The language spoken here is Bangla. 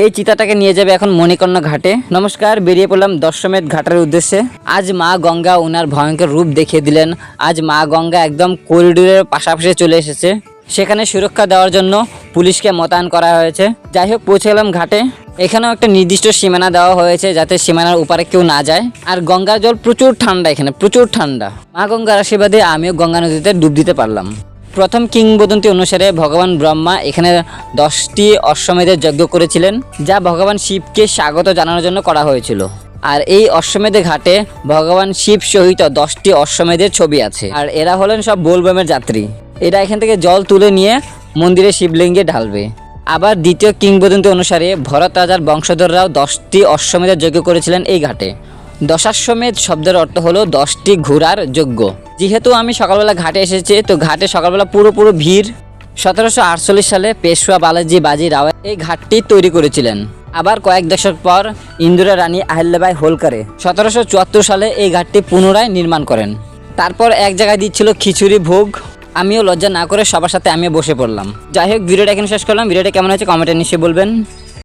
এই চিতাটাকে নিয়ে যাবে এখন মণিকর্ণ ঘাটে। নমস্কার, বেরিয়ে পড়লাম দশমেধ ঘাটের উদ্দেশ্যে। আজ মা গঙ্গা ওনার ভয়ঙ্কর রূপ দেখিয়ে দিলেন। আজ মা গঙ্গা একদম করিডোরের পাশাপাশি চলে এসেছে। সেখানে সুরক্ষা দেওয়ার জন্য পুলিশকে মোতায়েন করা হয়েছে। যাই হোক, পৌঁছে গেলাম ঘাটে। এখানেও একটা নির্দিষ্ট সীমানা দেওয়া হয়েছে যাতে সীমানার উপারে কেউ না যায়। আর গঙ্গার জল প্রচুর ঠান্ডা এখানে, প্রচুর ঠান্ডা। মা গঙ্গার আশীর্বাদে আমিও গঙ্গা নদীতে ডুব দিতে পারলাম। প্রথম কিংবদন্তি অনুসারে ভগবান ব্রহ্মা এখানে দশটি অশ্বমেধের যজ্ঞ করেছিলেন, যা ভগবান শিবকে স্বাগত জানানোর জন্য করা হয়েছিল। আর এই অশ্বমেধে ঘাটে ভগবান শিব সহিত দশটি অশ্বমেধের ছবি আছে। আর এরা হলেন সব বোলবমের যাত্রী। এরা এখান থেকে জল তুলে নিয়ে মন্দিরে শিবলিঙ্গে ঢালবে। আবার দ্বিতীয় কিংবদন্তি অনুসারে ভরত রাজার বংশধররাও দশটি অশ্বমেধের যজ্ঞ করেছিলেন এই ঘাটে। দশাশ্বমেধ শব্দের অর্থ হলো দশটি ঘোড়ার যজ্ঞ। যেহেতু আমি সকালবেলা ঘাটে এসেছি, তো ঘাটে সকালবেলা পুরো পুরো ভিড়। সতেরোশো আটচল্লিশ সালে পেশোয়া বালাজি বাজি রাও এই ঘাটটি তৈরি করেছিলেন। আবার কয়েক দশক পর ইন্দিরা রানী আহল্যাবাই হোলকারে সতেরোশো চুয়াত্তর সালে এই ঘাটটি পুনরায় নির্মাণ করেন। তারপর এক জায়গায় দিচ্ছিল খিচুড়ি ভোগ। আমিও লজ্জা না করে সবার সাথে আমিও বসে পড়লাম। যাই হোক, ভিডিওটা এখানে শেষ করলাম। ভিডিওটা কেমন হয়েছে কমেন্টে নিশ্চয়ই বলবেন।